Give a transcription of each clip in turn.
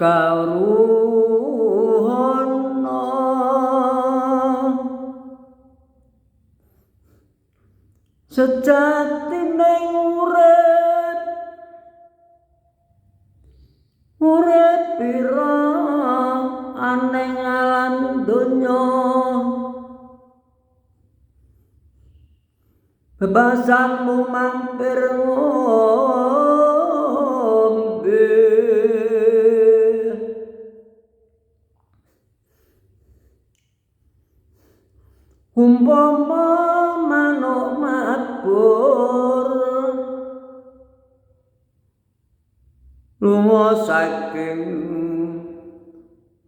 karuhana. Sejatine urip urip pira aneng alam donya. Bebasanmu mampir ngombe umpama manuk mabur. Lunga saking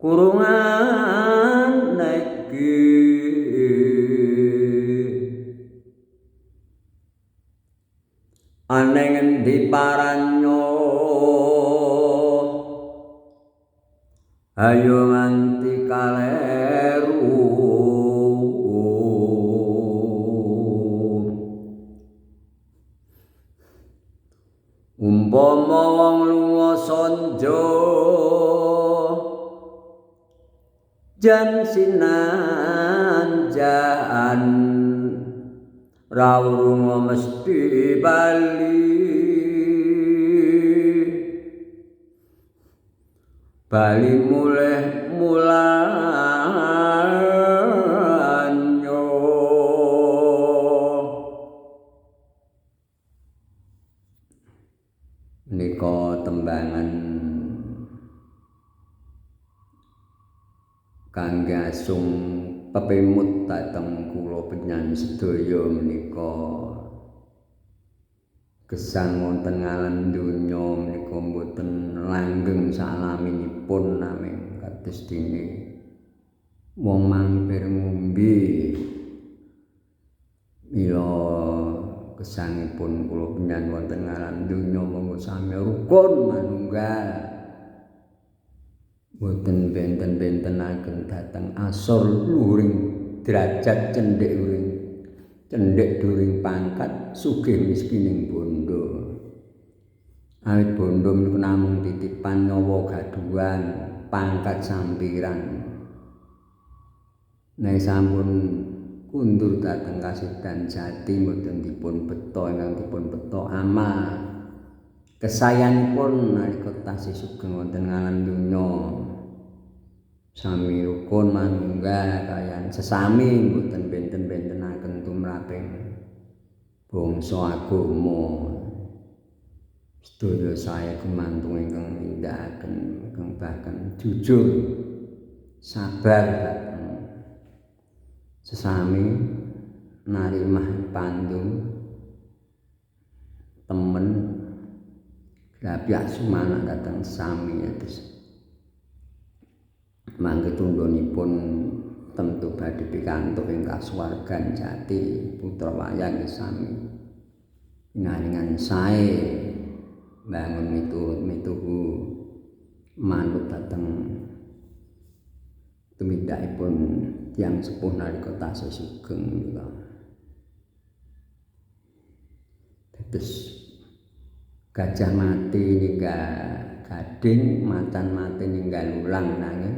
kurungan negi aneng endi paranyo? Ayo nganti kaleru umpama wong lunga sanja jan sinanjaan rawuh mesti bali. Bali mulih nika tembangan. Kangge asung pepimut dhateng kula penyanyi sedaya menika. Gesang wonten ngalam donya menika mboten langgeng salaminipun naming kados dene. Wong mampir ngombe gesangipun kula penyanyi wonten ngalam donya monggo sami rukun manunggal. Boten benten-bentenaken dhateng asor luring derajat cendhek luring cendhek during pangkat sugih miskining bondo. Awit bondo menika namung titipan nyawa gaduhan pangkat sampiran. Nek sampun kundur dhateng kasidan jati mboten dipun beto ingkang dipun beto amal kesayanipun nalika tasih sugeng wonten ngalam donya. Sami rukun manunggal kayan sesami mboten benten-bentenaken tumraping bangsa agama. Sedaya saya gumantung ingkang nindakaken ingkang bahkan jujur sabar sesami narimah pandung temen. Rabiak sumana datang sami ya mangke tundhonipun tentu badhe pikantuk ing kasuwargan jati putra wayang sami. Ngalingan sae bangun miturut mituhu manut dateng tumindakipun tiyang sepuh nalika tasih sugeng nika Terus gajah mati ninggal gading macan mati ninggal ulang nanging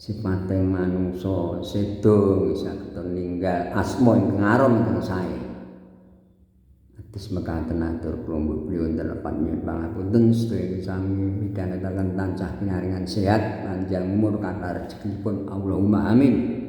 sipating manungsa sedo saged ninggal asma ing ngarom ingkang sae. Atus mekaten atur kula telepan nyuwun pangapunten sedaya sami midhangetaken tansah pinaringan sehat panjang umur kata rezekinipun Allahumma amin.